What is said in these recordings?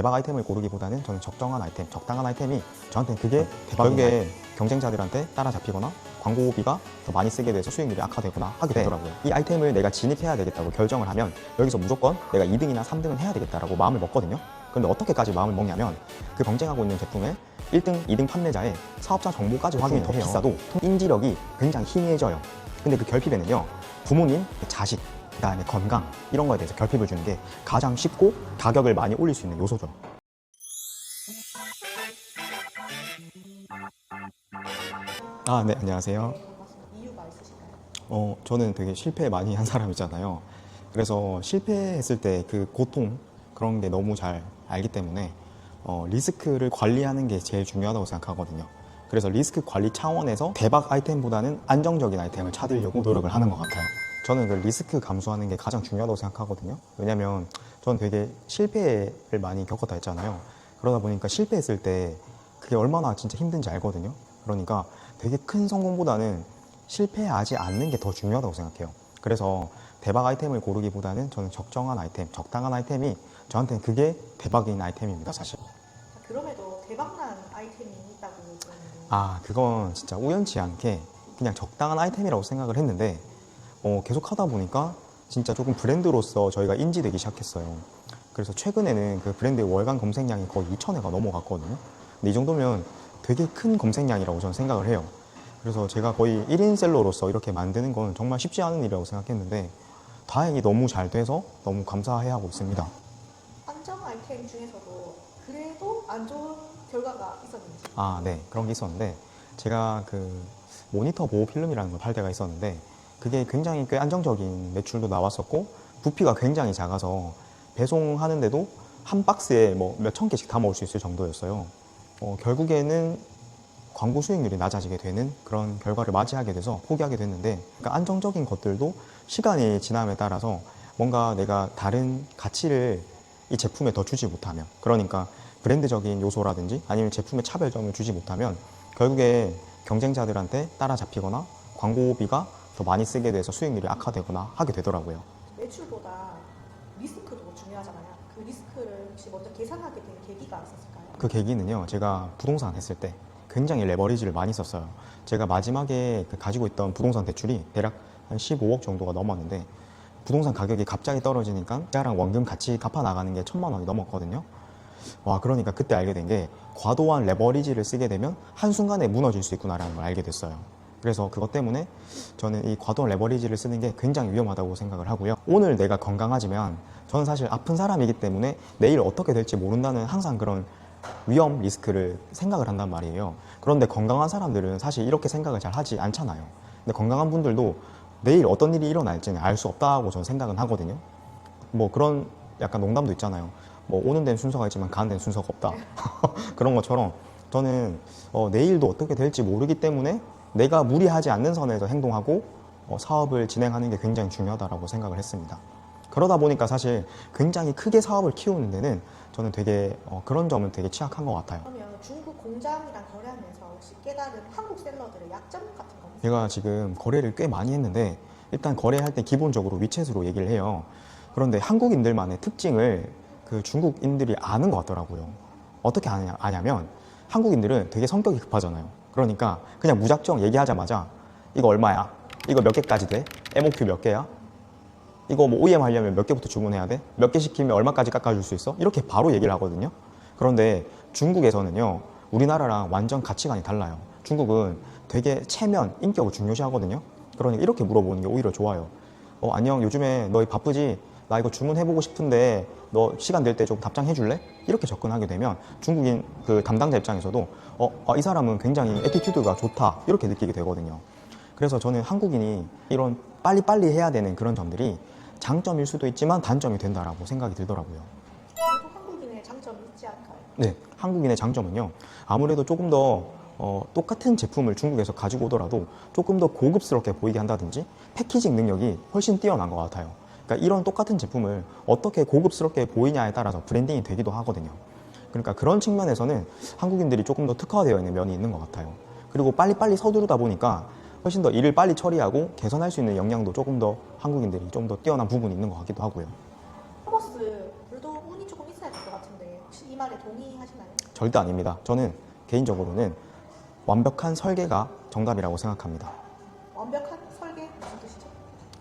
대박 아이템을 고르기보다는 저는 적정한 아이템, 적당한 아이템이 저한테는 그게 결국에 경쟁자들한테 따라잡히거나 광고비가 더 많이 쓰게 돼서 수익률이 악화되거나 하게 되더라고요. 이 아이템을 내가 진입해야 되겠다고 결정을 하면 여기서 무조건 내가 2등이나 3등은 해야 되겠다라고 마음을 먹거든요. 그런데 어떻게까지 마음을 먹냐면 그 경쟁하고 있는 제품의 1등, 2등 판매자의 사업자 정보까지 확인이 더 비싸도 인지력이 굉장히 희미해져요. 근데 그 결핍에는요, 부모님, 자식, 그다음에 건강 이런 거에 대해서 결핍을 주는 게 가장 쉽고 가격을 많이 올릴 수 있는 요소죠. 아, 네, 안녕하세요. 이유가 있으실까요? 어, 저는 되게 실패 많이 한 사람이잖아요. 그래서 실패했을 때 그 고통 그런 게 너무 잘 알기 때문에 어, 리스크를 관리하는 게 제일 중요하다고 생각하거든요. 그래서 리스크 관리 차원에서 대박 아이템보다는 안정적인 아이템을 찾으려고 노력을 하는 것 같아요. 저는 그 리스크 감수하는 게 가장 중요하다고 생각하거든요. 왜냐면 저는 되게 실패를 많이 겪었다 했잖아요. 그러다 보니까 실패했을 때 그게 얼마나 진짜 힘든지 알거든요. 그러니까 되게 큰 성공보다는 실패하지 않는 게 더 중요하다고 생각해요. 그래서 대박 아이템을 고르기보다는 저는 적정한 아이템, 적당한 아이템이 저한테는 그게 대박인 아이템입니다, 사실. 자, 그럼에도 대박난 아이템이 있다고 들었는데 아, 그건 진짜 우연치 않게 그냥 적당한 아이템이라고 생각을 했는데 어, 계속 하다 보니까 진짜 조금 브랜드로서 저희가 인지되기 시작했어요. 그래서 최근에는 그 브랜드의 월간 검색량이 거의 2,000회가 넘어갔거든요. 근데 이 정도면 되게 큰 검색량이라고 저는 생각을 해요. 그래서 제가 거의 1인 셀러로서 이렇게 만드는 건 정말 쉽지 않은 일이라고 생각했는데 다행히 너무 잘 돼서 너무 감사해 하고 있습니다. 안정 아이템 중에서도 그래도 안 좋은 결과가 있었는지 아, 네. 그런 게 있었는데 제가 그 모니터 보호 필름이라는 걸 팔 때가 있었는데 그게 굉장히 꽤 안정적인 매출도 나왔었고 부피가 굉장히 작아서 배송하는데도 한 박스에 뭐 몇 천 개씩 다 먹을 수 있을 정도였어요. 어, 결국에는 광고 수익률이 낮아지게 되는 그런 결과를 맞이하게 돼서 포기하게 됐는데 그러니까 안정적인 것들도 시간이 지남에 따라서 뭔가 내가 다른 가치를 이 제품에 더 주지 못하면 그러니까 브랜드적인 요소라든지 아니면 제품의 차별점을 주지 못하면 결국에 경쟁자들한테 따라잡히거나 광고비가 더 많이 쓰게 돼서 수익률이 악화되거나 하게 되더라고요. 매출보다 리스크도 중요하잖아요. 그 리스크를 혹시 먼저 계산하게 된 계기가 있었을까요? 그 계기는요, 제가 부동산 했을 때 굉장히 레버리지를 많이 썼어요. 제가 마지막에 그 가지고 있던 부동산 대출이 대략 한 15억 정도가 넘었는데 부동산 가격이 갑자기 떨어지니까 자랑 원금 같이 갚아 나가는 게 천만 원이 넘었거든요. 와, 그러니까 그때 알게 된 게 과도한 레버리지를 쓰게 되면 한순간에 무너질 수 있구나라는 걸 알게 됐어요. 그래서 그것 때문에 저는 이 과도한 레버리지를 쓰는 게 굉장히 위험하다고 생각을 하고요. 오늘 내가 건강하지만 저는 사실 아픈 사람이기 때문에 내일 어떻게 될지 모른다는 항상 그런 위험 리스크를 생각을 한단 말이에요. 그런데 건강한 사람들은 사실 이렇게 생각을 잘 하지 않잖아요. 근데 건강한 분들도 내일 어떤 일이 일어날지는 알 수 없다고 저는 생각은 하거든요. 뭐 그런 약간 농담도 있잖아요. 뭐 오는 데는 순서가 있지만 가는 데는 순서가 없다. 그런 것처럼 저는 어, 내일도 어떻게 될지 모르기 때문에 내가 무리하지 않는 선에서 행동하고 어, 사업을 진행하는 게 굉장히 중요하다고 생각을 했습니다. 그러다 보니까 사실 굉장히 크게 사업을 키우는 데는 저는 되게 어, 그런 점은 되게 취약한 것 같아요. 그러면 중국 공장이랑 거래하면서 혹시 깨달은 한국 셀러들의 약점 같은 거? 제가 지금 거래를 꽤 많이 했는데 일단 거래할 때 기본적으로 위챗으로 얘기를 해요. 그런데 한국인들만의 특징을 그 중국인들이 아는 것 같더라고요. 어떻게 아냐, 아냐면 한국인들은 되게 성격이 급하잖아요. 그러니까 그냥 무작정 얘기하자마자 이거 얼마야? 이거 몇 개까지 돼? MOQ 몇 개야? 이거 뭐 OEM 하려면 몇 개부터 주문해야 돼? 몇 개 시키면 얼마까지 깎아줄 수 있어? 이렇게 바로 얘기를 하거든요. 그런데 중국에서는요, 우리나라랑 완전 가치관이 달라요. 중국은 되게 체면, 인격을 중요시 하거든요. 그러니까 이렇게 물어보는 게 오히려 좋아요. 어, 안녕, 요즘에 너 바쁘지? 나 이거 주문해보고 싶은데 너 시간 될 때 좀 답장해 줄래? 이렇게 접근하게 되면 중국인 그 담당자 입장에서도 어, 아, 이 사람은 굉장히 에티튜드가 좋다. 이렇게 느끼게 되거든요. 그래서 저는 한국인이 이런 빨리빨리 해야 되는 그런 점들이 장점일 수도 있지만 단점이 된다라고 생각이 들더라고요. 그래도 한국인의 장점이 있지 않을까요? 네, 한국인의 장점은요. 아무래도 조금 더 어, 똑같은 제품을 중국에서 가지고 오더라도 조금 더 고급스럽게 보이게 한다든지 패키징 능력이 훨씬 뛰어난 것 같아요. 그러니까 이런 똑같은 제품을 어떻게 고급스럽게 보이냐에 따라서 브랜딩이 되기도 하거든요. 그러니까 그런 측면에서는 한국인들이 조금 더 특화되어 있는 면이 있는 것 같아요. 그리고 빨리빨리 서두르다 보니까 훨씬 더 일을 빨리 처리하고 개선할 수 있는 역량도 조금 더 한국인들이 좀 더 뛰어난 부분이 있는 것 같기도 하고요. 허버스 물도 운이 조금 있어야 될 것 같은데 혹시 이 말에 동의하시나요? 절대 아닙니다. 저는 개인적으로는 완벽한 설계가 정답이라고 생각합니다. 완벽한 설계 무슨 뜻이죠?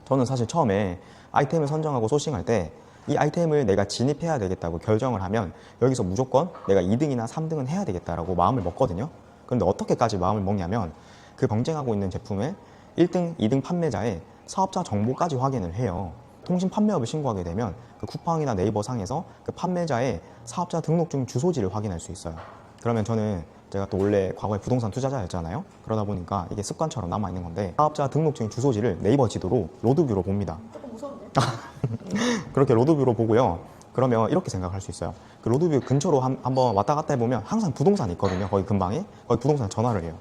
저는 사실 처음에 아이템을 선정하고 소싱할 때 이 아이템을 내가 진입해야 되겠다고 결정을 하면 여기서 무조건 내가 2등이나 3등은 해야 되겠다라고 마음을 먹거든요. 그런데 어떻게까지 마음을 먹냐면 그 경쟁하고 있는 제품의 1등, 2등 판매자의 사업자 정보까지 확인을 해요. 통신 판매업을 신고하게 되면 그 쿠팡이나 네이버 상에서 그 판매자의 사업자 등록증 주소지를 확인할 수 있어요. 그러면 저는 제가 또 원래 과거에 부동산 투자자였잖아요. 그러다 보니까 이게 습관처럼 남아 있는 건데 사업자 등록증 주소지를 네이버 지도로 로드뷰로 봅니다. 무서운데? 그렇게 로드뷰로 보고요. 그러면 이렇게 생각할 수 있어요. 그 로드뷰 근처로 한, 한번 왔다 갔다 해보면 항상 부동산이 있거든요. 거기 근방에. 거기 부동산 전화를 해요.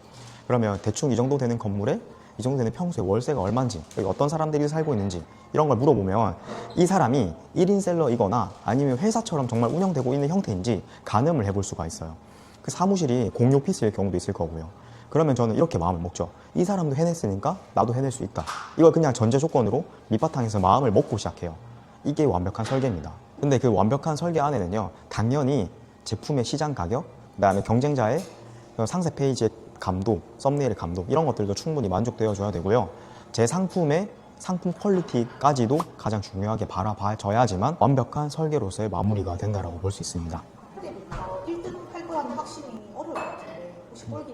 그러면 대충 이 정도 되는 건물에 이 정도 되는 평소에 월세가 얼마인지, 어떤 사람들이 살고 있는지 이런 걸 물어보면 이 사람이 1인 셀러이거나 아니면 회사처럼 정말 운영되고 있는 형태인지 가늠을 해볼 수가 있어요. 그 사무실이 공유 오피스일 경우도 있을 거고요. 그러면 저는 이렇게 마음을 먹죠. 이 사람도 해냈으니까 나도 해낼 수 있다. 이걸 그냥 전제 조건으로 밑바탕에서 마음을 먹고 시작해요. 이게 완벽한 설계입니다. 근데 그 완벽한 설계 안에는요, 당연히 제품의 시장 가격, 그 다음에 경쟁자의 그 상세 페이지의 감도, 썸네일의 감도 이런 것들도 충분히 만족되어 줘야 되고요. 제 상품의 상품 퀄리티까지도 가장 중요하게 바라봐줘야지만 완벽한 설계로서의 마무리가 된다라고 볼 수 있습니다. 근데 어, 1등 할 거라는 확신이 어려울 것 같은데 혹시 해요?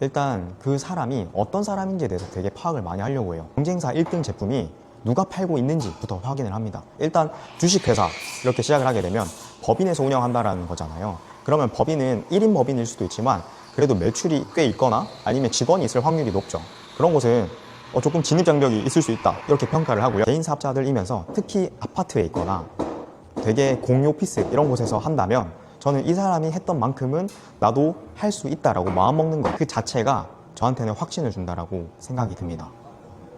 일단 그 사람이 어떤 사람인지에 대해서 되게 파악을 많이 하려고 해요. 경쟁사 1등 제품이 누가 팔고 있는지부터 확인을 합니다. 일단 주식회사 이렇게 시작을 하게 되면 법인에서 운영한다라는 거잖아요. 그러면 법인은 1인 법인일 수도 있지만 그래도 매출이 꽤 있거나 아니면 직원이 있을 확률이 높죠. 그런 곳은 어, 조금 진입 장벽이 있을 수 있다. 이렇게 평가를 하고요. 개인 사업자들이면서 특히 아파트에 있거나 되게 공유 오피스 이런 곳에서 한다면 저는 이 사람이 했던 만큼은 나도 할 수 있다라고 마음 먹는 것 그 자체가 저한테는 확신을 준다라고 생각이 듭니다.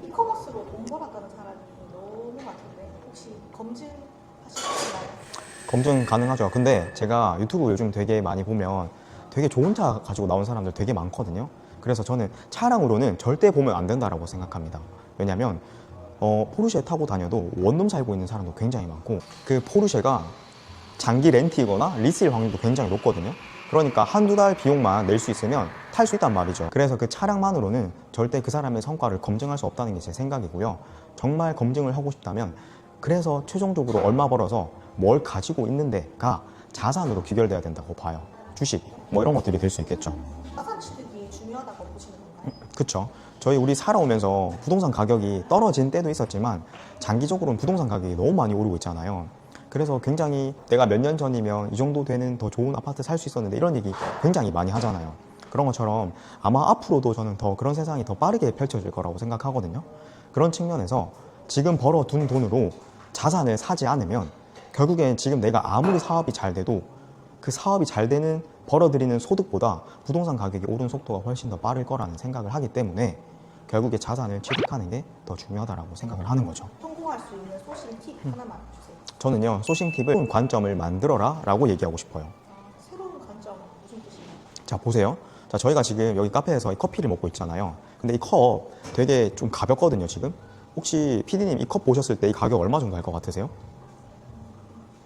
이커머스로 돈 벌었다는 사람이 너무 많던데 혹시 검증하시나요? 검증 가능하죠. 근데 제가 유튜브 요즘 되게 많이 보면 되게 좋은 차 가지고 나온 사람들 되게 많거든요. 그래서 저는 차량으로는 절대 보면 안 된다라고 생각합니다. 왜냐면 어, 포르쉐 타고 다녀도 원룸 살고 있는 사람도 굉장히 많고 그 포르쉐가 장기 렌트이거나 리스일 확률도 굉장히 높거든요. 그러니까 한두 달 비용만 낼 수 있으면 탈 수 있단 말이죠. 그래서 그 차량만으로는 절대 그 사람의 성과를 검증할 수 없다는 게 제 생각이고요. 정말 검증을 하고 싶다면 그래서 최종적으로 얼마 벌어서 뭘 가지고 있는데가 자산으로 귀결돼야 된다고 봐요. 주식 뭐 이런 것들이 될 수 있겠죠. 자산 취득이 중요하다고 보시는 건가요? 그렇죠. 저희 우리 살아오면서 부동산 가격이 떨어진 때도 있었지만 장기적으로는 부동산 가격이 너무 많이 오르고 있잖아요. 그래서 굉장히 내가 몇 년 전이면 이 정도 되는 더 좋은 아파트 살 수 있었는데 이런 얘기 굉장히 많이 하잖아요. 그런 것처럼 아마 앞으로도 저는 더 그런 세상이 더 빠르게 펼쳐질 거라고 생각하거든요. 그런 측면에서 지금 벌어둔 돈으로 자산을 사지 않으면 결국엔 지금 내가 아무리 사업이 잘 돼도 그 사업이 잘 되는 벌어들이는 소득보다 부동산 가격이 오른 속도가 훨씬 더 빠를 거라는 생각을 하기 때문에 결국에 자산을 취득하는 게 더 중요하다라고 생각을 하는 거죠. 성공할 수 있는 소신 팁 하나만 주세요. 저는요 소싱 팁을 새로운 관점을 만들어라 라고 얘기하고 싶어요. 아, 새로운 관점 무슨 뜻이에요? 자 보세요. 자 저희가 지금 여기 카페에서 이 커피를 먹고 있잖아요. 근데 이 컵 되게 좀 가볍거든요 지금. 혹시 PD님 이 컵 보셨을 때 이 가격 얼마 정도 할 것 같으세요?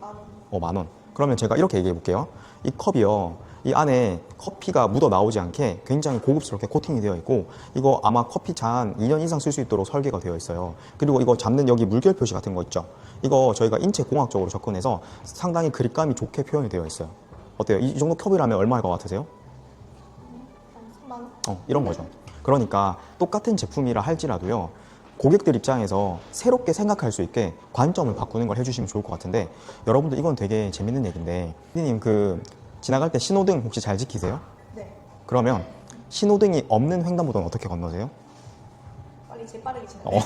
나는 어, 만 원. 그러면 제가 이렇게 얘기해 볼게요. 이 컵이요. 이 안에 커피가 묻어 나오지 않게 굉장히 고급스럽게 코팅이 되어 있고 이거 아마 커피 잔 2년 이상 쓸 수 있도록 설계가 되어 있어요. 그리고 이거 잡는 여기 물결 표시 같은 거 있죠. 이거 저희가 인체 공학적으로 접근해서 상당히 그립감이 좋게 표현이 되어 있어요. 어때요? 이 정도 컵이라면 얼마일 것 같으세요? 한 3만 원? 어, 이런 거죠. 그러니까 똑같은 제품이라 할지라도요. 고객들 입장에서 새롭게 생각할 수 있게 관점을 바꾸는 걸 해주시면 좋을 것 같은데 여러분들 이건 되게 재밌는 얘기인데 피디님 그 지나갈 때 신호등 혹시 잘 지키세요? 네. 그러면 신호등이 없는 횡단보도는 어떻게 건너세요? 빨리 재빠르게 지나. 어,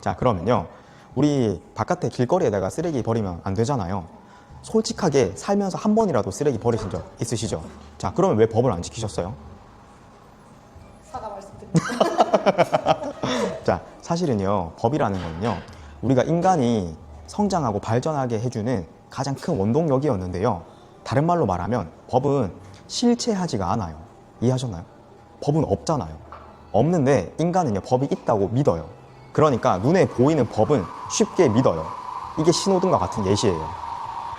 자 그러면요 우리 바깥에 길거리에다가 쓰레기 버리면 안 되잖아요 솔직하게 살면서 한 번이라도 쓰레기 버리신 적 있으시죠? 자 그러면 왜 법을 안 지키셨어요? 사과 말씀드립니다. 자, 사실은요, 법이라는 거는요, 우리가 인간이 성장하고 발전하게 해주는 가장 큰 원동력이었는데요. 다른 말로 말하면 법은 실체하지가 않아요. 이해하셨나요? 법은 없잖아요. 없는데 인간은요, 법이 있다고 믿어요. 그러니까 눈에 보이는 법은 쉽게 믿어요. 이게 신호등과 같은 예시예요.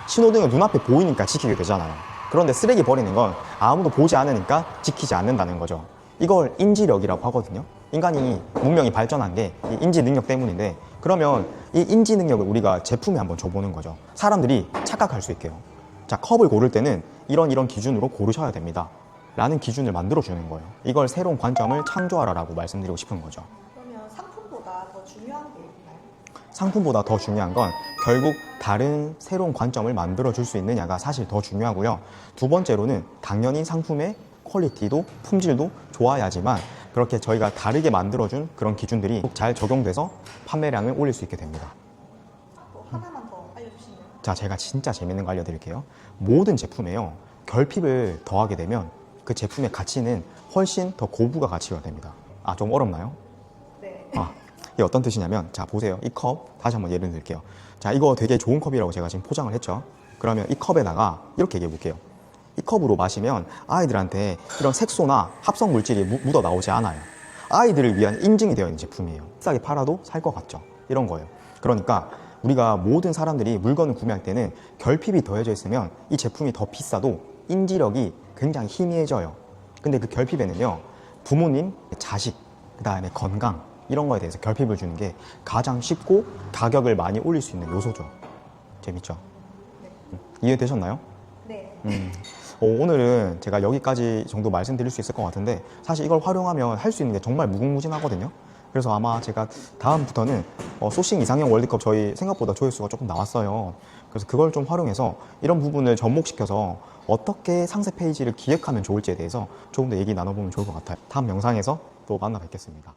신호등은 눈앞에 보이니까 지키게 되잖아요. 그런데 쓰레기 버리는 건 아무도 보지 않으니까 지키지 않는다는 거죠. 이걸 인지력이라고 하거든요. 인간이 문명이 발전한 게이 인지 능력 때문인데 그러면 이 인지 능력을 우리가 제품에 한번 줘보는 거죠. 사람들이 착각할 수 있게요. 자, 컵을 고를 때는 이런 이런 기준으로 고르셔야 됩니다. 라는 기준을 만들어 주는 거예요. 이걸 새로운 관점을 창조하라라고 말씀드리고 싶은 거죠. 그러면 상품보다 더 중요한 게 있나요? 상품보다 더 중요한 건 결국 다른 새로운 관점을 만들어 줄 수 있느냐가 사실 더 중요하고요. 두 번째로는 당연히 상품의 퀄리티도 품질도 좋아야지만 그렇게 저희가 다르게 만들어준 그런 기준들이 잘 적용돼서 판매량을 올릴 수 있게 됩니다. 또 하나만 더 알려주시면 자, 제가 진짜 재밌는 거 알려드릴게요. 모든 제품에요. 결핍을 더하게 되면 그 제품의 가치는 훨씬 더 고부가 가치가 됩니다. 아, 좀 어렵나요? 네. 아, 이게 어떤 뜻이냐면, 자, 보세요. 이 컵, 다시 한번 예를 들게요. 자, 이거 되게 좋은 컵이라고 제가 지금 포장을 했죠. 그러면 이 컵에다가 이렇게 얘기해 볼게요. 이 컵으로 마시면 아이들한테 이런 색소나 합성 물질이 무- 묻어 나오지 않아요. 아이들을 위한 인증이 되어 있는 제품이에요. 싸게 팔아도 살 것 같죠. 이런 거예요. 그러니까 우리가 모든 사람들이 물건을 구매할 때는 결핍이 더해져 있으면 이 제품이 더 비싸도 인지력이 굉장히 희미해져요. 근데 그 결핍에는요, 부모님, 자식, 그 다음에 건강, 이런 거에 대해서 결핍을 주는 게 가장 쉽고 가격을 많이 올릴 수 있는 요소죠. 재밌죠? 음, 이해되셨나요? 네. 음, 어, 오늘은 제가 여기까지 정도 말씀드릴 수 있을 것 같은데 사실 이걸 활용하면 할 수 있는 게 정말 무궁무진하거든요. 그래서 아마 제가 다음부터는 어, 소싱 이상형 월드컵 저희 생각보다 조회수가 조금 나왔어요. 그래서 그걸 좀 활용해서 이런 부분을 접목시켜서 어떻게 상세 페이지를 기획하면 좋을지에 대해서 조금 더 얘기 나눠보면 좋을 것 같아요. 다음 영상에서 또 만나 뵙겠습니다.